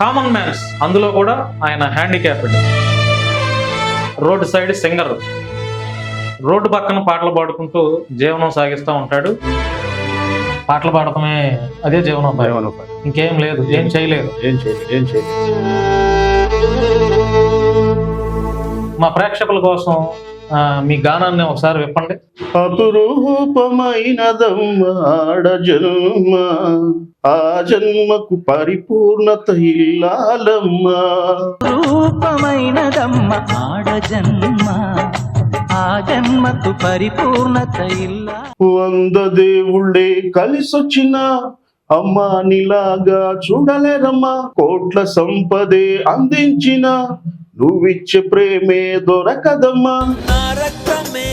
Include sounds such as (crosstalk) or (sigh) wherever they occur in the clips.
Common man's అందులో కూడా ఆయన handicapped road side singer. Road పక్కన పాటలు పాడుకుంటూ జీవనం సాగిస్తూ ఉంటాడు. పాటలు పాడటమే అదే జీవనోపాయం. ఇంకేం లేదు ఏం చేయలేదు. ఏం చేయలేదు ఏం చేయలేదు. మా ప్రేక్షకుల కోసం మీ గానాన్ని ఒకసారి విప్పండి. అపురూపమైనదమ్మ ఆడ జన్మ ఆ జన్మకు పరిపూర్ణత ఇల్లాలమ్మ. రూపమైనదమ్మ ఆడ జన్మ ఆ జన్మకు పరిపూర్ణత ఇల్ల వంద దేవుళ్ళే కలిసొచ్చిన అమ్మ నీలాగా చూడలేరమ్మా. కోట్ల సంపదే అందించిన నువ్విచ్చే ప్రేమే దొరకదమ్మా. నా రక్తమే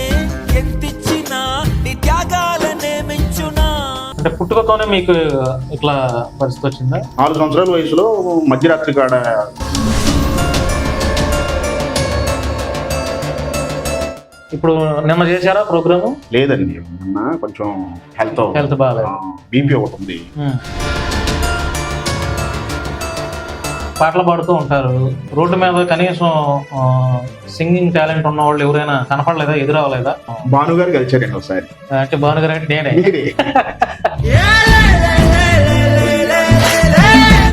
ఎంతిచ్చిన నీ త్యాగాలనే మించునా? అంటే పుట్టుకతోనే మీకు ఇట్లా పరిస్థితి వచ్చిందా? నాలుగు సంవత్సరాల వయసులో మధ్యరాత్రి కాడ ఇప్పుడు నిన్న చేశారా ప్రోగ్రాము? లేదండి నిన్న కొంచెం హెల్త్ హెల్త్ బాగాలేదు. బీపీ ఒకటి ఉంది. పాటలు పాడుతూ ఉంటారు. రోడ్డు మీద కనీసం సింగింగ్ టాలెంట్ ఉన్న వాళ్ళు ఎవరైనా కనపడలేదా ఎదురవ్వలేదా? భానుగారు కలిచారండి ఒకసారి. అంటే భానుగారు అంటే నేనే.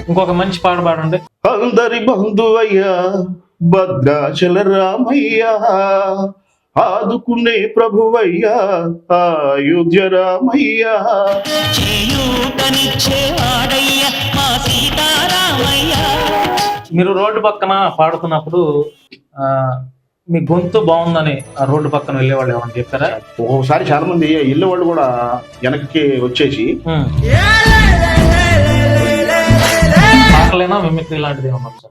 ఇంకొక మంచి పాట పాడండి. అందరి బంధువయ్యా భద్రాచల రామయ్యా ఆదుకునే ప్రభువయ్యా రామయ్యా సీతారామయ్య మీరు రోడ్డు పక్కన పాడుతున్నప్పుడు ఆ, మీ గొంతు బాగుందని ఆ రోడ్డు పక్కన వెళ్ళేవాళ్ళు ఏమని చెప్పారా ఒక్కొక్కసారి చాలా మంది ఇళ్ళ వాళ్ళు కూడా వెనక్కి వచ్చేసి. పాటలైనా మిమిక్రీ లాంటిది ఏమన్నా వచ్చా?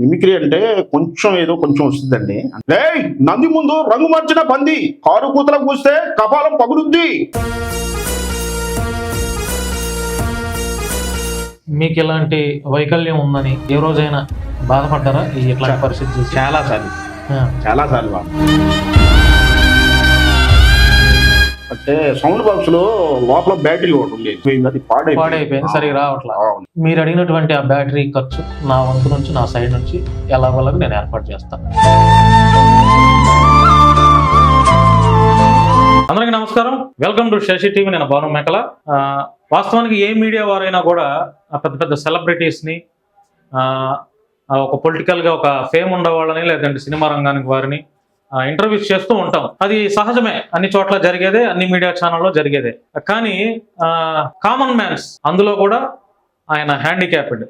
మిమిక్రీ అంటే కొంచెం ఏదో కొంచెం వస్తుందండి. ఏయ్ నంది ముందు రంగు మార్చిన పంది. కారు కూతల కూస్తే కపాలం పగులుద్ది. మీకు ఇలాంటి వైకల్యం ఉందని ఏ రోజైనా బాధపడ్డారా? ఈ ఇట్లాంటి పరిస్థితి చాలా సార్లు. చాలా సార్లు అంటే సౌండ్ బాక్స్లో లోపల బ్యాటరీ ఒకటి ఉండేది. అది పాడైపోయింది. సరిగా రావట్లా. మీరు అడిగినటువంటి ఆ బ్యాటరీ ఖర్చు నా వంతు నుంచి నా సైడ్ నుంచి ఎలాగోలాగా నేను ఏర్పాటు చేస్తాను అందరికీ నమస్కారం. Welcome to Shashi TV. నేను భాను మేకల. వాస్తవానికి ఏ మీడియా వారైనా కూడా పెద్ద పెద్ద సెలబ్రిటీస్ని ఆ, ఆ ఒక పొలిటికల్గా ఒక ఫేమ్ ఉన్న వాళ్ళని లేదంటే సినిమా రంగానికి వారిని ఇంటర్వ్యూస్ చేస్తూ ఉంటాం. అది సహజమే. అన్ని చోట్ల జరిగేదే అన్ని మీడియా ఛానల్లో జరిగేదే. కానీ కామన్ మ్యాన్స్ అందులో కూడా ఆయన హ్యాండిక్యాప్డ్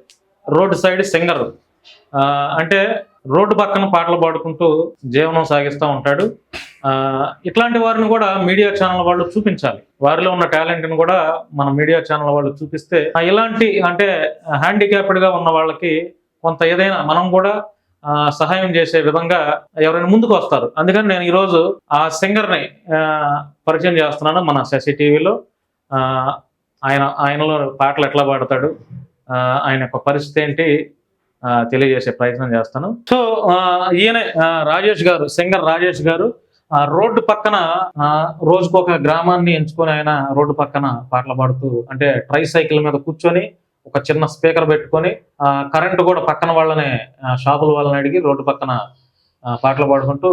రోడ్ సైడ్ సింగర్ అంటే రోడ్డు పక్కన పాటలు పాడుకుంటూ జీవనం సాగిస్తూ ఉంటాడు. ఇట్లాంటి వారిని కూడా మీడియా ఛానల్ వాళ్ళు చూపించాలి. వారిలో ఉన్న టాలెంట్ని కూడా మన మీడియా ఛానల్ వాళ్ళు చూపిస్తే ఇలాంటి అంటే హ్యాండిక్యాప్డ్గా ఉన్న వాళ్ళకి కొంత ఏదైనా మనం కూడా సహాయం చేసే విధంగా ఎవరైనా ముందుకు వస్తారు. అందుకని నేను ఈరోజు ఆ సింగర్ని పరిచయం చేస్తున్నాను మన శశి టీవీలో. ఆయన ఆయనలో పాటలు ఎట్లా పాడతాడు ఆయన యొక్క పరిస్థితి ఏంటి తెలియజేసే ప్రయత్నం చేస్తాను. సో ఈయనే రాజేష్ గారు సింగర్ రాజేష్ గారు ఆ రోడ్డు పక్కన రోజుకొక గ్రామాన్ని ఎంచుకొని ఆయన రోడ్డు పక్కన పాటలు పాడుతూ అంటే ట్రై సైకిల్ మీద కూర్చొని ఒక చిన్న స్పీకర్ పెట్టుకొని కరెంట్ కూడా పక్కన వాళ్ళని షాపుల వాళ్ళని అడిగి రోడ్డు పక్కన పాటలు పాడుకుంటూ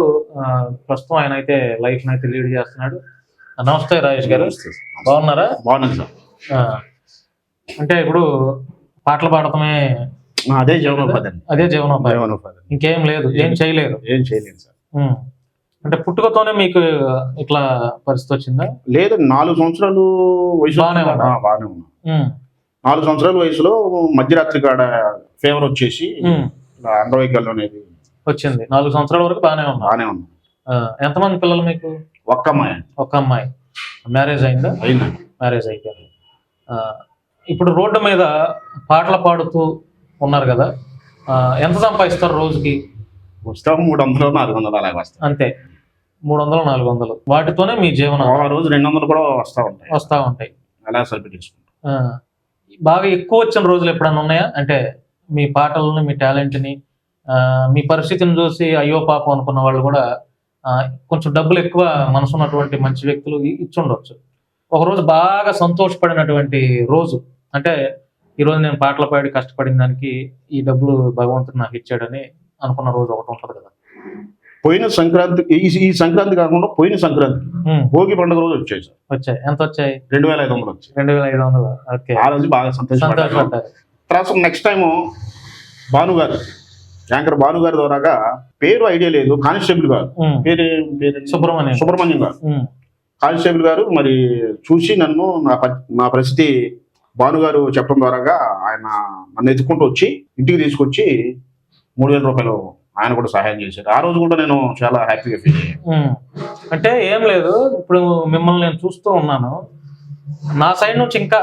ప్రస్తుతం ఆయన అయితే లైఫ్ అయితే లీడ్ చేస్తున్నాడు. నమస్తే రాజేష్ గారు. బాగున్నారా? బాగున్నాను సార్. అంటే ఇప్పుడు పాటలు పాడటమే అదే జీవనోపాధి. అదే జీవనోపాధి. ఇంకేం లేదు ఏం చేయలేదు ఏం చేయలేదు సార్. అంటే పుట్టుకతోనే మీకు ఇట్లా పరిస్థితి వచ్చిందా? లేదండి నాలుగు సంవత్సరాలు వయసు బాగానే ఉన్నా. నాలుగు సంవత్సరాల వయసులో మధ్యరాత్రి కాడ ఫీవర్ వచ్చేసి అంగవైకల్యం అనేది వచ్చింది. నాలుగు సంవత్సరాల వరకు బాగానే ఉన్నా. బాగానే ఉన్నా. ఆ, ఎంతమంది పిల్లలు మీకు? ఒక్క అమ్మాయి. ఒక అమ్మాయి. మ్యారేజ్ అయిందా? అయిందండి మ్యారేజ్ అయిపోయింది. ఇప్పుడు రోడ్డు మీద పాటలు పాడుతూ ఉన్నారు కదా ఎంత సంపాదిస్తారు రోజుకి? పుస్తకం మూడు వందలు నాలుగు వందలు అలాగే వస్తాయి. అంతే. మూడు వందలు నాలుగు వందలు వాటితోనే మీ జీవనం. ఆ రోజు రెండు వందలు కూడా వస్తూ ఉంటాయి. వస్తూ ఉంటాయి. అలా సరిపెట్టించుకుంటాం బాగా ఎక్కువ వచ్చిన రోజులు ఎప్పుడన్నా ఉన్నాయా? అంటే మీ పాటలను మీ టాలెంట్ని మీ పరిస్థితిని చూసి అయ్యో పాపం అనుకున్న వాళ్ళు కూడా కొంచెం డబ్బులు ఎక్కువ మనసు ఉన్నటువంటి మంచి వ్యక్తులు ఇచ్చుండొచ్చు. ఒక రోజు బాగా సంతోషపడినటువంటి రోజు అంటే ఈరోజు నేను పాటలు పాడి కష్టపడిన దానికి ఈ డబ్బులు భగవంతుడు నాకు ఇచ్చాడని అనుకున్న రోజు ఒకటి ఉంటుంది కదా. పోయిన సంక్రాంతి ఈ సంక్రాంతి కాకుండా పోయిన సంక్రాంతి భోగి పండుగ రోజు వచ్చాయి సార్. వచ్చాయి. ఎంత వచ్చాయి? రెండు వేల ఐదు వందలు వచ్చాయి. రెండు వేల ఐదు వందలు. ఓకే. ఆ రోజు బాగా సంతోషపడ్డారు. తర్వాత నెక్స్ట్ టైం భాను గారు యాంకర్ భాను గారి ద్వారాగా పేరు ఐడియా లేదు కానిస్టేబుల్ గారు. పేరు పేరు సుబ్రహ్మణ్యం. సుబ్రహ్మణ్యం గారు. కానిస్టేబుల్ గారు మరి చూసి నన్ను నా నా పరిస్థితి భాను గారు చెప్పడం ద్వారాగా ఆయన నన్ను ఎత్తుకుంటూ వచ్చి ఇంటికి తీసుకొచ్చి మూడు వేల రూపాయలు ఆయన కూడా సహాయం చేశారు ఆ రోజు కూడా నేను చాలా హ్యాపీగా ఫీల్ అయ్యాను. అంటే ఏం లేదు ఇప్పుడు మిమ్మల్ని నేను చూస్తూ ఉన్నాను. నా సైడ్ నుంచి ఇంకా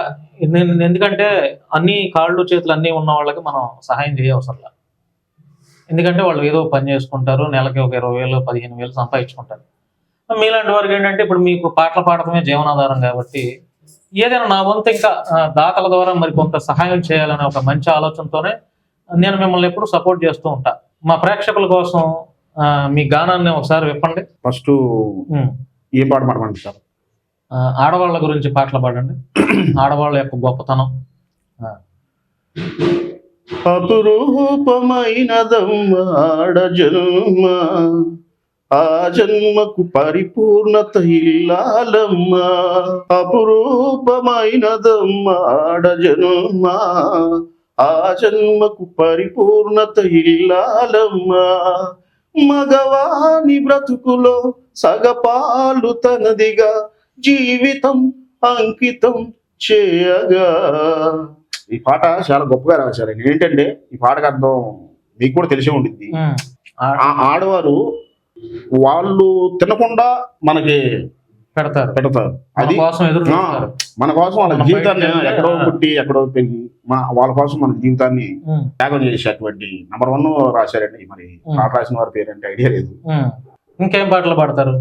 నేను ఎందుకంటే అన్ని కాళ్ళు చేతులు అన్నీ ఉన్న వాళ్ళకి మనం సహాయం చేయవసరం ఎందుకంటే వాళ్ళు ఏదో పని చేసుకుంటారు నెలకి ఒక ఇరవై వేలు పదిహేను వేలు సంపాదించుకుంటారు. మీలాంటి వారికి ఏంటంటే ఇప్పుడు మీకు పాటలు పాడటమే జీవనాధారం కాబట్టి ఏదైనా నా వంతు ఇంకా దాతల ద్వారా మరి కొంత సహాయం చేయాలనే ఒక మంచి ఆలోచనతోనే నేను మిమ్మల్ని ఎప్పుడు సపోర్ట్ చేస్తూ ఉంటాను మా ప్రేక్షకుల కోసం మీ గానాన్ని ఒకసారి విప్పండి. ఫస్ట్. ఏ పాట పాడమంటారు సార్? ఆడవాళ్ళ గురించి పాటలు పాడండి. (clears throat) ఆడవాళ్ళ యొక్క గొప్పతనం. జన్మ. ఆ జన్మకు పరిపూర్ణత ఇల్లాలమ్మ. అపురూపమైనదమ్మ ఆడ జన్మ. ఆ జన్మకు పరిపూర్ణత ఇల్లాలమ్మ. మగవాని బ్రతుకులో సగపాలు తనదిగా జీవితం అంకితం చేయగా. ఈ పాట చాలా గొప్పగా రాశారు. ఏంటంటే ఈ పాటకు అర్థం మీకు కూడా తెలిసే ఉండింది ఆడవారు వాళ్ళు తినకుండా మనకి పెడతారు. పెడతారు. మన అది కోసం ఎదురు మన కోసం వాళ్ళ జీవితాన్ని ఎక్కడో. పుట్టి ఎక్కడో పెరిగి వాళ్ళ కోసం మన జీవితాన్ని త్యాగం చేసేటువంటి నంబర్ వన్ రాశారండి. మరి. పాట రాసిన వారి పేరు అంటే ఐడియా లేదు. ఇంకేం పాటలు పాడతారు?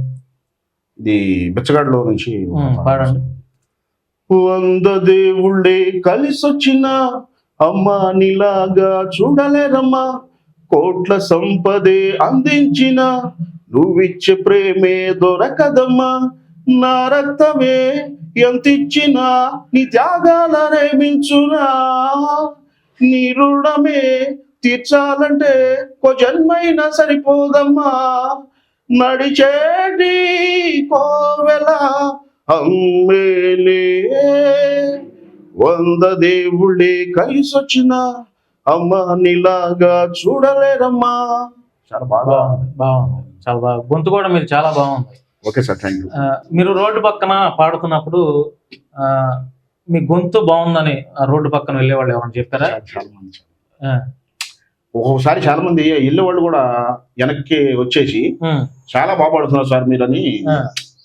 ఇది బిచ్చగాడులో నుంచి పాడండి. వంద దేవుళ్ళే కలిసొచ్చిన అమ్మా నీలాగా చూడలేరమ్మా. కోట్ల సంపదే అందించిన నువ్విచ్చే ప్రేమే దొరకదమ్మా. నా రక్తమే ఎంతిచ్చినా నీ త్యాగాలనే మించునా నీ రుణమే తీర్చాలంటే కో జన్మైనా సరిపోదమ్మా. నడిచేటి కోవెల అమ్మేలే. వంద దేవుళ్ళే కలిసొచ్చిన అమ్మ నీలాగా చూడలేరమ్మా. చాలా బాగా బాగుంది. చాలా బాగా. గొంతు కూడా మీరు చాలా బాగుంది. ఓకే సార్ థ్యాంక్ యూ మీరు రోడ్డు పక్కన పాడుతున్నప్పుడు మీ గొంతు బాగుందని ఆ రోడ్డు పక్కన వెళ్ళే వాళ్ళు ఎవరైనా చెప్పారా? చాలా మంది ఒక్కొక్కసారి చాలా మంది ఇళ్ళ వాళ్ళు కూడా వెనక్కి వచ్చేసి చాలా బాగా పాడుతున్నారు సార్ మీరని. ఆ,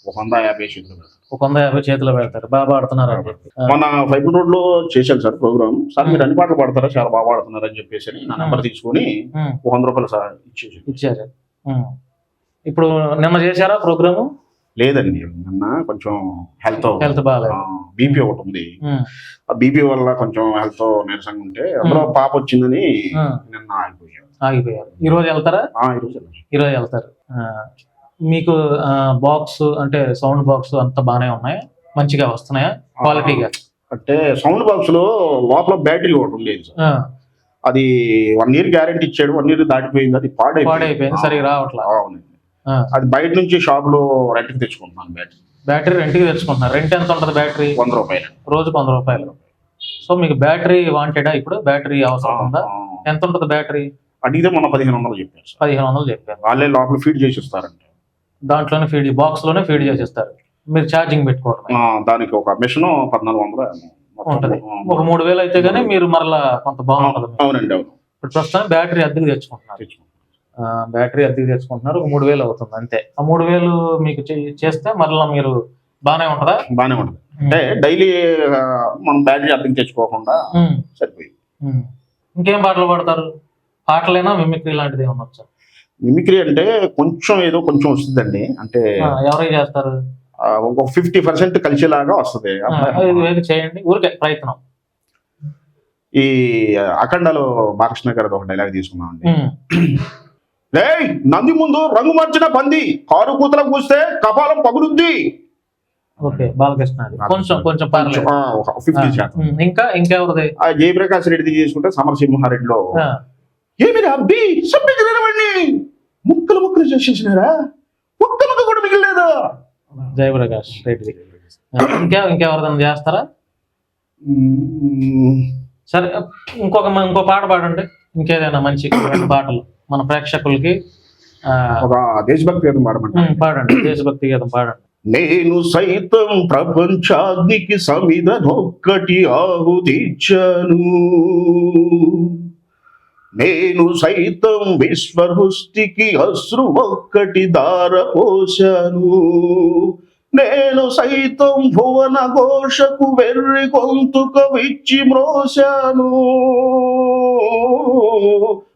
ఒక వంద యాభై చేతులు పెడతారు. ఒక వంద యాభై చేతిలో పెడతారు. బాగా పాడుతున్నారు అని చెప్పి మన ఫైబర్ రోడ్లో చేశాను సార్ ప్రోగ్రామ్. సార్ మీరు అన్ని పాటలు పాడతారా? చాలా బాగా పాడుతున్నారు అని చెప్పేసి అని నా నెంబర్ తీసుకొని ఒక వంద రూపాయలు సార్ ఇచ్చేసి ఇచ్చారు. ఇప్పుడు నిన్న చేశారా ప్రోగ్రాము? లేదండి. నిన్న కొంచెం హెల్త్ హెల్త్ బీపీ ఒకటి ఉంది. ఆ బీపీ వల్ల కొంచెం హెల్త్ నీరసంగా ఉంటే అందులో. పాప వచ్చిందని నిన్న ఆగిపోయాను ఆగిపోయారు. ఈ రోజు వెళ్తారా. ఈ రోజు వెళ్తారు. మీకు బాక్స్ అంటే సౌండ్ బాక్స్ అంత బాగానే ఉన్నాయి. మంచిగా వస్తున్నాయా? క్వాలిటీగా? అంటే సౌండ్ బాక్స్లో లోపల బ్యాటరీ ఒకటి ఉండేది అది వన్ ఇయర్ గ్యారెంటీ ఇచ్చాడు. వన్ ఇయర్ దాటిపోయింది. అది పాడైపోయింది. పాడైపోయింది. సరిగా రావట్లా. ఆ, అవునండి. ఆ, అది బయట నుంచి షాప్లో రెంట్కి తెచ్చుకుంటున్నాను బ్యాటరీ బ్యాటరీ రెంట్కి తెచ్చుకుంటున్నారు. రెంట్ ఎంత ఉంటుంది బ్యాటరీ వంద రూపాయలు. రోజుకు వంద రూపాయలు. సో మీకు బ్యాటరీ వాంటెడా ఇప్పుడు? బ్యాటరీ అవసరం ఉందా? ఎంత ఉంటుంది బ్యాటరీ అడిగితే మొన్న పదిహేను వందలు చెప్పారు సార్. పదిహేను వందలు చెప్పారు. వాళ్ళే లోపల ఫీడ్ చేసి ఇస్తారంట దాంట్లోనే ఫీడ్ బాక్స్లోనే ఫీడ్ చేసిస్తారు. మీరు ఛార్జింగ్ పెట్టుకోవడమే. ఆ, దానికి ఒక మిషన్ పద్నాలుగు వందలు మొత్తం. ఉంటది. ఆ, ఒక మూడు వేలు అయితే గానీ మీరు మరలా కొంత బాగుంటుంది. అవునండి అవును. ఇప్పుడు ప్రస్తుతం బ్యాటరీ అద్దెకి తెచ్చుకుంటున్నారు. తెచ్చుకుంటాను. బ్యాటరీ అద్దెకి తెచ్చుకుంటున్నారు. ఒక మూడు వేలు అవుతుంది అంతే. ఆ మూడు వేలు మీకు చేస్తే మరలా మీరు బాగానే ఉంటుందా బాగానే ఉంటుంది అంటే డైలీ మనం బ్యాటరీ అద్దెకి తెచ్చుకోకుండా సరిపోయింది. ఇంకేం పాటలు పాడతారు? పాటలైనా మిమిక్రీ లాంటిది ఏమన్నా వచ్చా? మిమిక్రీ అంటే కొంచెం ఏదో కొంచెం వస్తుందండి. అంటే ఆ, ఎవరికి చేస్తారు? ఒక ఫిఫ్టీ పర్సెంట్ కలిసేలాగా వస్తుంది. చేయండి. ఊరికే ప్రయత్నం. ఈ అఖండలో బాలకృష్ణ గారి ఒక డైలాగ్ తీసుకున్నామండి లేయ్ నంది ముందు రంగు మార్చిన పంది. కారు కూతల కూస్తే కపాలం పగులుద్ది. ఓకే బాలకృష్ణ కొంచెం కొంచెం ఫిఫ్టీ శాతం. ఇంకా ఇంకెవరిది జయప్రకాష్ రెడ్డి తీసుకుంటే సమరసింహారెడ్డిలో. ఆ, ఏమి అబ్బి సభ్యులని ముక్కలు ముక్కలు చేసేసినారా? ఒక్క ముక్క కూడా మిగిలిలేదా? జయప్రకాష్ రెడ్డిది. ఆ, ఇంకా ఇంకెవరిదైనా చేస్తారా. సరే ఇంకొక ఇంకో పాట పాడండి. ఇంకేదైనా మంచి పాటలు. మన ప్రేక్షకులకి ఆ, ఒక దేశభక్తి గీతం పాడమంట ఉమ్, పాడండి. దేశభక్తి గీతం పాడండి. నేను సైతం ప్రపంచాగ్నికి సమిధనొక్కటి ఆహుతిచ్చాను నేను సైతం విశ్వహృష్టికి అశ్రు ఒక్కటి దారపోశాను నేను సైతం భువన ఘోషకు వెర్రి గొంతుక విచ్చి మ్రోశాను.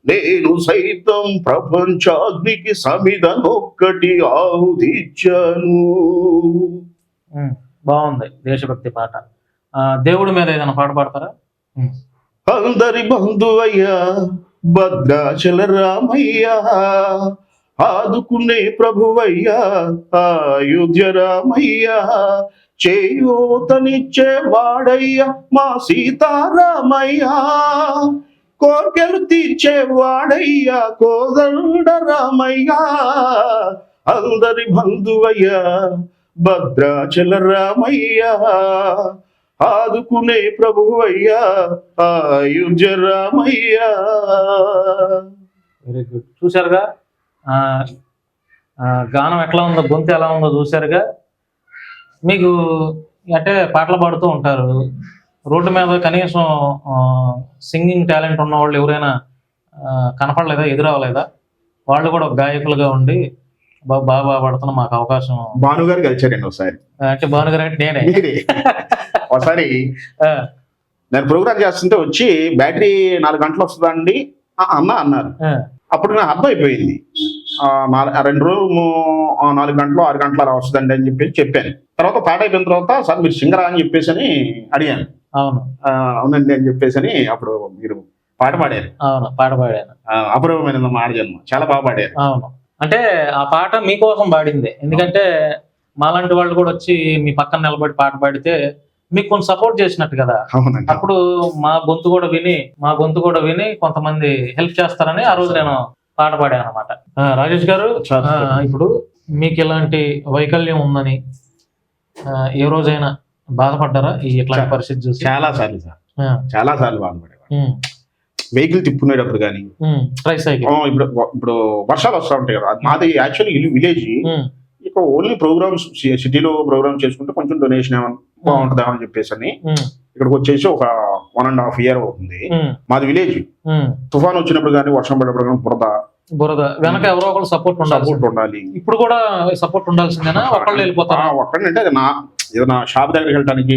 నేను సైతం ప్రపంచాగ్నికి సమిధనొక్కటి ఆహుతిచ్చాను ఉమ్, బాగుంది దేశభక్తి పాట. ఆ, దేవుడి మీద ఏదైనా పాట పాడతారా? అందరి బంధువయ్యా భద్రాచల రామయ్యా ఆదుకునే ప్రభువయ్యా ఆయుధ్య రామయ్యా చేయూతనిచ్చే వాడయ్యా మా సీతారామయ్యా. కోర్కెలు తీర్చే వాడయ్యా కోదండ రామయ్యా అందరి బంధువయ్యా భద్రాచల రామయ్యా ఆదుకునే ప్రభువయ్యా అయోధ్య రామయ్యా వెరీ గుడ్ చూసారుగా గానం ఎట్లా ఉందో గొంతు ఎలా ఉందో చూశారుగా. మీకు అంటే పాటలు పాడుతూ ఉంటారు. రోడ్డు మీద కనీసం సింగింగ్ టాలెంట్ ఉన్న వాళ్ళు ఎవరైనా కనపడలేదా ఎదురవ్వలేదా? వాళ్ళు కూడా ఒక గాయకులుగా ఉండి బాగా బాగా పాడుతున్న మాకు అవకాశం. భానుగారు కలిచారండి ఒకసారి. అంటే భానుగారు అంటే నేనే. ఒకసారి ఆ, నేను ప్రోగ్రామ్ చేస్తుంటే వచ్చి బ్యాటరీ నాలుగు గంటలు వస్తుందండి. అన్న అన్నారు. అప్పుడు నాకు అర్థమైపోయింది ఆ రెండు రోజులు నాలుగు గంటలు ఆరు గంటలు అలా వస్తుందండి అని చెప్పేసి చెప్పాను. తర్వాత పాట అయిపోయిన తర్వాత సార్ మీరు సింగరా అని చెప్పేసి అని అడిగాను. అవును. అవునండి అని చెప్పేసి అని అప్పుడు మీరు పాట పాడారు. అవును పాట పాడాను. అపూర్వమైన మాట జన్మ. చాలా బాగా పాడారు. అవును. అంటే ఆ పాట మీకోసం పాడింది. ఎందుకంటే మాలాంటి వాళ్ళు కూడా వచ్చి మీ పక్కన నిలబడి పాట పాడితే మీకు కొంచెం సపోర్ట్ చేసినట్టు కదా. అప్పుడు మా గొంతు కూడా విని మా గొంతు కూడా విని కొంతమంది హెల్ప్ చేస్తారని ఆ రోజు నేను పాట పాడాను అనమాట రాజేష్ గారు ఇప్పుడు మీకు ఇలాంటి వైకల్యం ఉందని ఏ రోజైనా బాధపడ్డారా? ఈ ఇట్లాంటి. పరిస్థితి చూసి? చాలా సార్లు సార్. చాలా సార్లు బాధపడేవాడు ఉమ్, వెహికల్ తిప్పుకునేటప్పుడు కానీ ఉమ్, ట్రై సైకిల్. ఇప్పుడు ఇప్పుడు వర్షాలు వస్తూ ఉంటాయి కదా. మాది యాక్చువల్లీ ఇల్లు విలేజ్. ఇక ఓన్లీ ప్రోగ్రామ్స్ సిటీలో ప్రోగ్రామ్ చేసుకుంటే కొంచెం డొనేషన్ ఏమైనా బాగుంటుంది అని చెప్పేసి అని ఇక్కడికి వచ్చేసి ఒక వన్ అండ్ హాఫ్ ఇయర్ అవుతుంది. మాది విలేజ్. తుఫాన్ వచ్చినప్పుడు కానీ వర్షం పడినప్పుడు కానీ బురద. బురద. వెనక ఎవరో ఒకరు సపోర్ట్ ఉండాలి సపోర్ట్ ఉండాలి. ఇప్పుడు కూడా సపోర్ట్ ఉండాల్సిందేనా? ఒకళ్ళు వెళ్ళిపోతారా? ఒక్కడంటే అది నా ఏదైనా షాప్ దగ్గరికి వెళ్ళడానికి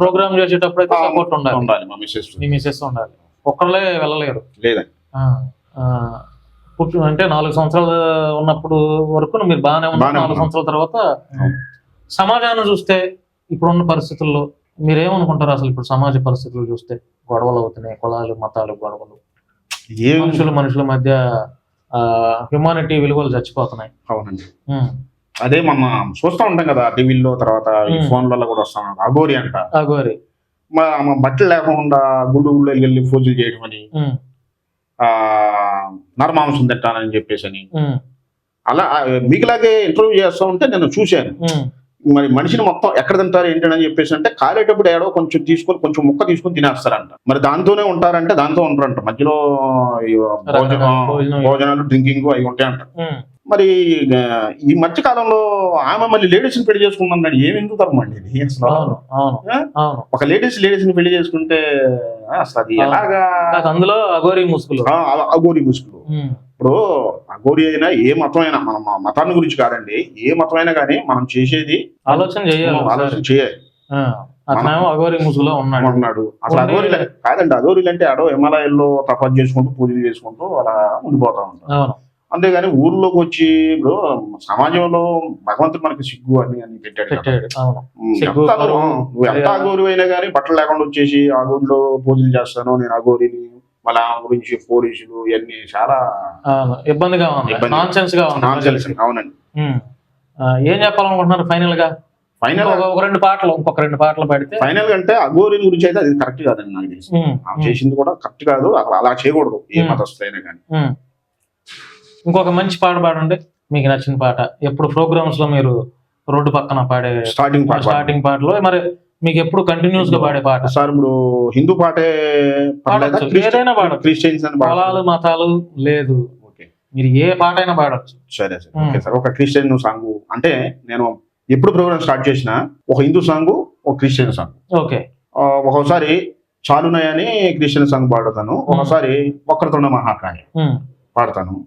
ప్రోగ్రామ్ చేసేటప్పుడు అయితే సపోర్ట్ ఉండాలి. ఉండాలి మా మిస్సెస్ మీ మిసెస్ ఉండాలి. ఒక్కళ్ళే వెళ్ళలేరు. లేదండి. పుట్టు అంటే నాలుగు సంవత్సరాలు ఉన్నప్పుడు వరకు మీరు బాగానే ఉన్నారు. నాలుగు. సంవత్సరాల తర్వాత. సమాజాన్ని చూస్తే ఇప్పుడున్న పరిస్థితుల్లో మీరేమనుకుంటారు అసలు ఇప్పుడు సమాజ పరిస్థితులు చూస్తే గొడవలు అవుతున్నాయి కులాలు మతాలు గొడవలు? ఏం మనుషుల మనుషుల మధ్య హ్యుమానిటీ విలువలు చచ్చిపోతున్నాయి. అవునండి. అదే మన చూస్తూ ఉంటాం కదా టీవీల్లో తర్వాత ఈ. ఫోన్లలో కూడా వస్తాం. అఘోరి అంట. అగోరి మా బట్టలు లేకుండా గుళ్ళు గుళ్ళు వెళ్ళి పూజలు చేయడం అని నరమాంసం తింటానని చెప్పేసి అని. అలా మీకులాగే ఇంటర్వ్యూ చేస్తూ ఉంటే నేను చూశాను. మరి మనిషిని మొత్తం ఎక్కడ తింటారు ఏంటని చెప్పేసి అంటే కాలేటప్పుడు ఏడో కొంచెం తీసుకొని కొంచెం ముక్క తీసుకొని తినేస్తారంట. మరి దాంతోనే ఉంటారంటే దాంతో ఉంటారంట మధ్యలో భోజనం భోజనం. భోజనాలు డ్రింకింగ్ అవి ఉంటాయంట. మరి ఈ మధ్య కాలంలో ఆమె మళ్ళీ లేడీస్ని పెళ్ళి చేసుకుందండి ఏమి ఎందుకు అండి ఇది అసలు? ఒక లేడీస్ లేడీస్ని పెళ్ళి చేసుకుంటే అసలు అది. ఎలాగా? అందులో అగోరి ముసుగులు. ఆ, అ- అఘోరి ముసుగులు. ఇప్పుడు అఘోరి అయినా ఏ మతం అయినా మన మతాన్ని గురించి కాదండి ఏ మతం అయినా కానీ మనం చేసేది ఆలోచన చేయాలి ఆలోచన. చేయాలి. ముసుగులో ఉన్నాడు. ఉన్నాడు. అసలు ఉండే- అఘోరి కాదండి అఘోరీలు అంటే ఆడో హిమాలయాల్లో తపస్సు చేసుకుంటూ పూజలు చేసుకుంటూ అలా ఉండిపోతా ఉంటారు. అంతేగాని ఊర్లోకి వచ్చి ఇప్పుడు సమాజంలో భగవంతుడు మనకి సిగ్గు అని అని పెట్టాడు ఎంత నువ్వు. అఘోరి? అయినా కానీ బట్టలు లేకుండా వచ్చేసి ఆ గుడిలో పూజలు చేస్తాను నేను అఘోరిని మళ్ళీ ఆ గురించి పోలీసులు ఇవన్నీ చాలా ఇబ్బందిగా ఉంది. అవునండి. ఏం చెప్పాలనుకుంటున్నారు ఫైనల్గా? ఫైనల్ ఒక రెండు పాటలు ఇంకొక రెండు పాటలు పాడితే ఫైనల్ అంటే అఘోరిని గురించి అయితే అది కరెక్ట్ కాదండి నాకు తెలిసి. ఆమె చేసింది కూడా కరెక్ట్ కాదు. అలా అలా చేయకూడదు. ఏ ఉమ్. మతస్థైనా కానీ. ఇంకొక మంచి పాట పాడండి. మీకు నచ్చిన పాట. ఎప్పుడు ప్రోగ్రామ్స్లో మీరు రోడ్డు పక్కన పాడే స్టార్టింగ్ పాట స్టార్టింగ్ పాటలో. మరి మీకు ఎప్పుడు కంటిన్యూస్గా పాడే పాట? సార్ ఇప్పుడు హిందూ పాటే ఏదైనా పాడొచ్చు. క్రిస్టియన్స్ పాడొచ్చు. మతాలు లేదు. ఓకే. మీరు ఏ పాట అయినా పాడొచ్చు. సరే సార్. ఉమ్. Okay sir. ఒక క్రిస్టియన్ సాంగ్. అంటే నేను ఎప్పుడు ప్రోగ్రామ్ స్టార్ట్ చేసినా ఒక హిందూ సాంగ్ ఒక క్రిస్టియన్ సాంగ్. ఓకే. ఆ, ఒక్కొక్కసారి చాలునయ్ అని క్రిస్టియన్ సాంగ్ పాడతాను. ఒకసారి వక్రతుండ మహాకాయ పాడతాను.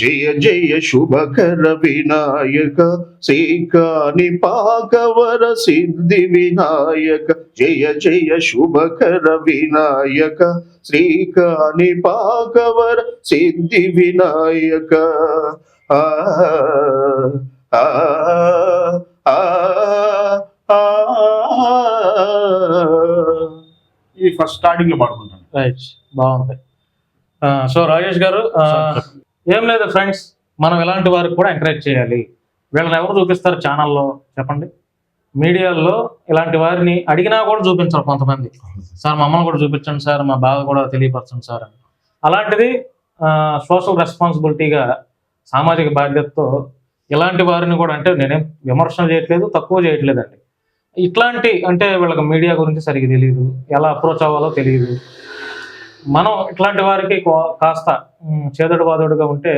జయ జయ శుభకర వినాయక శ్రీకాని పాకవర సిద్ధి వినాయక జయ జయ శుభకర వినాయక శ్రీకాని పాకవర సిద్ధి వినాయక. ఆ ఆ ఆ ఆ ఇది ఫస్ట్ స్టార్టింగ్లో పాడుకుంటాను. రైట్ బాగుంది. సో రాజేష్ గారు ఏం లేదు ఫ్రెండ్స్ మనం ఇలాంటి వారికి కూడా ఎంకరేజ్ చేయాలి. వీళ్ళని ఎవరు చూపిస్తారు ఛానల్లో చెప్పండి. మీడియాలో ఇలాంటి వారిని అడిగినా కూడా చూపించరు కొంతమంది. సార్ మమ్మల్ని కూడా చూపించండి సార్ మా బాధ కూడా తెలియపరచండి సార్ అని. అలాంటిది సోషల్ రెస్పాన్సిబిలిటీగా సామాజిక బాధ్యతతో ఇలాంటి వారిని కూడా అంటే నేనేం విమర్శన చేయట్లేదు తక్కువ చేయట్లేదండి. ఇట్లాంటి అంటే వీళ్ళకి మీడియా గురించి సరిగ్గా తెలియదు ఎలా అప్రోచ్ అవ్వాలో తెలియదు మనం ఇట్లాంటి వారికి కాస్త చేదడు చేదోడు ఉంటే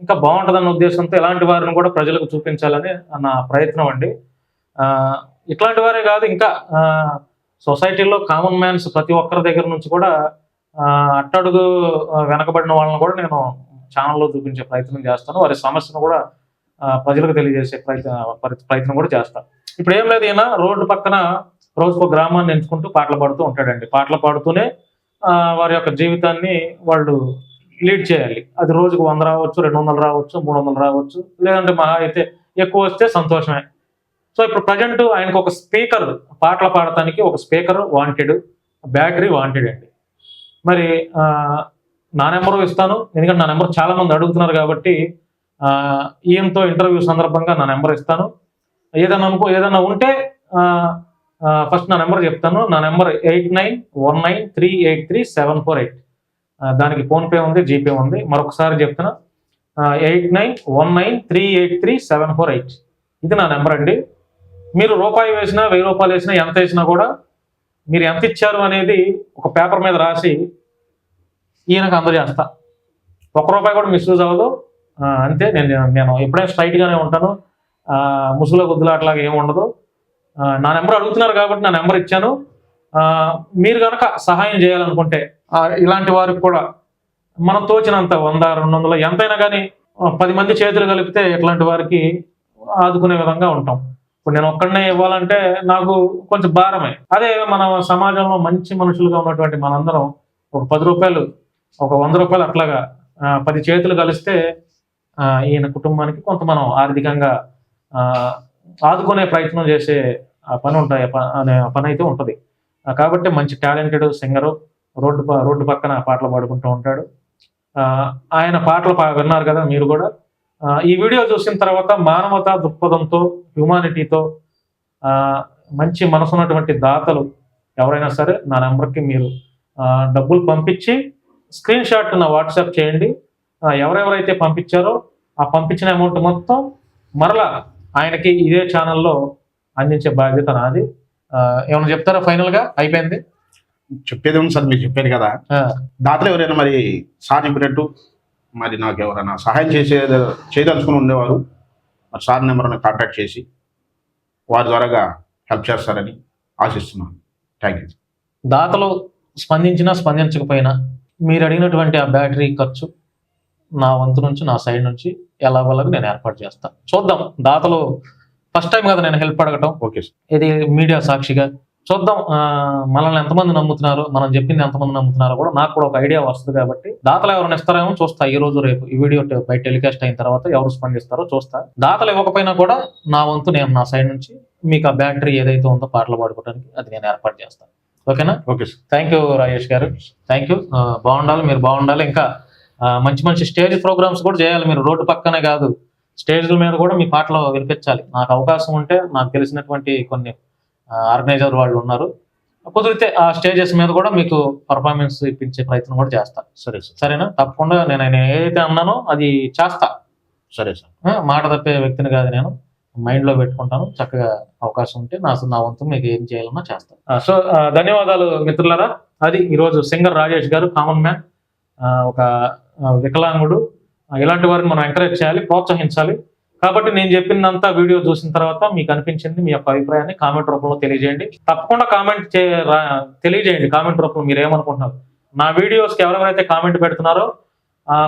ఇంకా బాగుంటుందన్న ఉద్దేశంతో ఇలాంటి వారిని కూడా ప్రజలకు చూపించాలని నా ప్రయత్నం అండి. ఆ, ఇట్లాంటి వారే కాదు ఇంకా సొసైటీలో కామన్ మ్యాన్స్ ప్రతి ఒక్కరి దగ్గర నుంచి కూడా అట్టడుగు వెనకబడిన వాళ్ళని కూడా నేను ఛానల్లో చూపించే ప్రయత్నం చేస్తాను. వారి సమస్యను కూడా ప్రజలకు తెలియజేసే ప్రయత్న ప్రయత్నం కూడా చేస్తాను ఇప్పుడు ఏం లేదు ఈయన రోడ్డు పక్కన రోజుకో గ్రామాన్ని ఎంచుకుంటూ పాటలు పాడుతూ ఉంటాడండి. పాటలు పాడుతూనే వారి యొక్క జీవితాన్ని వాళ్ళు లీడ్ చేయాలి. అది రోజుకు వంద రావచ్చు రెండు వందలు రావచ్చు మూడు వందలు రావచ్చు. లేదంటే మహా అయితే ఎక్కువ వస్తే సంతోషమే. సో ఇప్పుడు ప్రజెంట్ ఆయనకు ఒక స్పీకర్ పాటలు పాడటానికి ఒక స్పీకర్ వాంటెడ్ బ్యాటరీ వాంటెడ్ అండి. మరి నా నెంబరు ఇస్తాను. ఎందుకంటే నా నెంబర్ చాలా మంది అడుగుతున్నారు కాబట్టి ఈయనతో ఇంటర్వ్యూ సందర్భంగా నా నెంబర్ ఇస్తాను. ఏదైనా అనుకో ఏదైనా ఉంటే ఫస్ట్ నా నెంబర్ చెప్తాను. నా number eight nine one nine three eight three seven four eight. దానికి ఫోన్పే ఉంది జీపే ఉంది. మరొకసారి చెప్తున్నా. Eight nine one nine three eight three seven four eight. ఇది నా నెంబర్ అండి. మీరు రూపాయి వేసినా వెయ్యి రూపాయలు వేసినా ఎంత వేసినా కూడా మీరు ఎంత ఇచ్చారు అనేది ఒక పేపర్ మీద రాసి ఈయనకు అందజేస్తా ఒక రూపాయి కూడా మిస్యూజ్ అవ్వదు. అంతే నేను నేను ఎప్పుడైనా స్ట్రైట్గానే ఉంటాను. ముసుగులో గుద్దులాట్లాగా అట్లాగా ఏమి ఉండదు. నా నెంబర్ అడుగుతున్నారు కాబట్టి నా నెంబర్ ఇచ్చాను. మీరు కనుక సహాయం చేయాలనుకుంటే ఇలాంటి వారికి కూడా మనం తోచినంత వంద రెండు వందలు ఎంతైనా కానీ పది మంది చేతులు కలిపితే ఇట్లాంటి వారికి ఆదుకునే విధంగా ఉంటాం. ఇప్పుడు నేను ఒక్కడనే ఇవ్వాలంటే నాకు కొంచెం భారమే. అదే మన సమాజంలో మంచి మనుషులుగా ఉన్నటువంటి మనందరం ఒక పది రూపాయలు ఒక వంద రూపాయలు అట్లాగా పది చేతులు కలిస్తే ఈయన కుటుంబానికి కొంత మనం ఆర్థికంగా ఆదుకునే ప్రయత్నం చేసే ఆ పని ఉంటాయి ప- అనే పని అయితే ఉంటుంది. కాబట్టి మంచి టాలెంటెడ్ సింగరు రోడ్డు ప- రోడ్డు పక్కన పాటలు పాడుకుంటూ ఉంటాడు. ఆయన పాటలు పా- విన్నారు కదా మీరు కూడా. ఈ వీడియో చూసిన తర్వాత మానవత దృక్పథంతో హ్యూమానిటీతో మంచి మనసు ఉన్నటువంటి దాతలు ఎవరైనా సరే నా నెంబర్కి మీరు డబ్బులు పంపించి స్క్రీన్ షాట్ నా వాట్సాప్ చేయండి. ఎవరెవరైతే పంపించారో ఆ పంపించిన అమౌంట్ మొత్తం మరలా ఆయనకి ఇదే ఛానల్లో అందించే బాధ్యత నాది. ఏమైనా చెప్తారా ఫైనల్గా? అయిపోయింది? చెప్పేది ఉంది సార్ మీరు చెప్పారు కదా. దాంట్లో ఎవరైనా మరి సార్ చెప్పినట్టు మరి నాకు ఎవరైనా సహాయం చేసే చేయదలుచుకుని ఉండేవారు మరి సార్ నెంబర్ని కాంటాక్ట్ చేసి వారి ద్వారాగా హెల్ప్ చేస్తారని ఆశిస్తున్నాను. థ్యాంక్ యూ దాతలు స్పందించినా స్పందించకపోయినా మీరు అడిగినటువంటి ఆ బ్యాటరీ ఖర్చు నా వంతు నుంచి నా సైడ్ నుంచి ఎలాగోలాగా నేను ఏర్పాటు చేస్తాను చూద్దాం. దాతలు ఫస్ట్ టైం కదా నేను హెల్ప్ అడగటం. Okay sir. ఇది మీడియా సాక్షిగా. చూద్దాం. మనల్ని ఎంతమంది నమ్ముతున్నారు? మనం చెప్పింది ఎంతమంది నమ్ముతున్నారో కూడా నాకు కూడా ఒక ఐడియా వస్తుంది కాబట్టి. దాతలు ఎవరైనా ఇస్తారేమో చూస్తా. ఈ రోజు రేపు ఈ వీడియో బయట టెలికాస్ట్ అయిన తర్వాత ఎవరు స్పందిస్తారో చూస్తా. దాతలు ఇవ్వకపోయినా కూడా నా వంతు నేను నా సైడ్ నుంచి మీకు ఆ బ్యాటరీ ఏదైతే ఉందో పాటలు పాడుకోవడానికి అది నేను ఏర్పాటు చేస్తాను ఓకేనా? Okay sir. Thank you Rajesh గారు. థ్యాంక్ యూ బాగుండాలి. మీరు బాగుండాలి. ఇంకా మంచి మంచి స్టేజ్ ప్రోగ్రామ్స్ కూడా చేయాలి మీరు. రోడ్డు పక్కనే కాదు. స్టేజ్ల మీద కూడా మీ పాటలు వినిపించాలి. నాకు అవకాశం ఉంటే నాకు తెలిసినటువంటి కొన్ని ఆర్గనైజర్ వాళ్ళు ఉన్నారు. కుదిరితే ఆ స్టేజెస్ మీద కూడా మీకు పర్ఫార్మెన్స్ ఇప్పించే ప్రయత్నం కూడా చేస్తా. సరే సార్. సరేనా? తప్పకుండా నేను నేను ఏదైతే అన్నానో అది చేస్తా. సరే సార్. మాట తప్పే వ్యక్తిని కాదు నేను. మైండ్లో పెట్టుకుంటాను. చక్కగా అవకాశం ఉంటే నా నా వంతు మీకు ఏం చేయాలన్నా చేస్తాను సో ధన్యవాదాలు మిత్రులారా. అది ఈరోజు సింగర్ రాజేష్ గారు కామన్ మ్యాన్. ఒక వికలాంగుడు ఇలాంటి వారిని మనం ఎంకరేజ్ చేయాలి ప్రోత్సహించాలి. కాబట్టి నేను చెప్పినంత వీడియో చూసిన తర్వాత మీకు అనిపించింది మీ యొక్క అభిప్రాయాన్ని కామెంట్ రూపంలో తెలియజేయండి. తప్పకుండా కామెంట్ చే తెలియజేయండి కామెంట్ రూపంలో మీరు ఏమనుకుంటున్నారు. నా వీడియోస్కి ఎవరెవరైతే కామెంట్ పెడుతున్నారో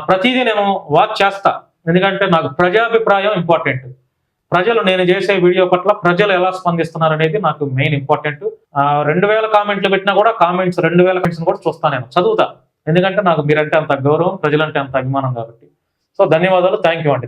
ప్రతిదీ నేను వాచ్ చేస్తా. ఎందుకంటే నాకు ప్రజాభిప్రాయం ఇంపార్టెంట్ ప్రజలు నేను చేసే వీడియో పట్ల ప్రజలు ఎలా స్పందిస్తున్నారు అనేది నాకు మెయిన్ ఇంపార్టెంట్ రెండు వేల కామెంట్లు పెట్టినా కూడా కామెంట్స్ రెండు వేల కామెంట్స్ కూడా చూస్తా నేను. చదువుతా. ఎందుకంటే నాకు మీరంటే అంత గౌరవం ప్రజలంటే అంత అభిమానం కాబట్టి. సో ధన్యవాదాలు. థ్యాంక్ యూ అండి.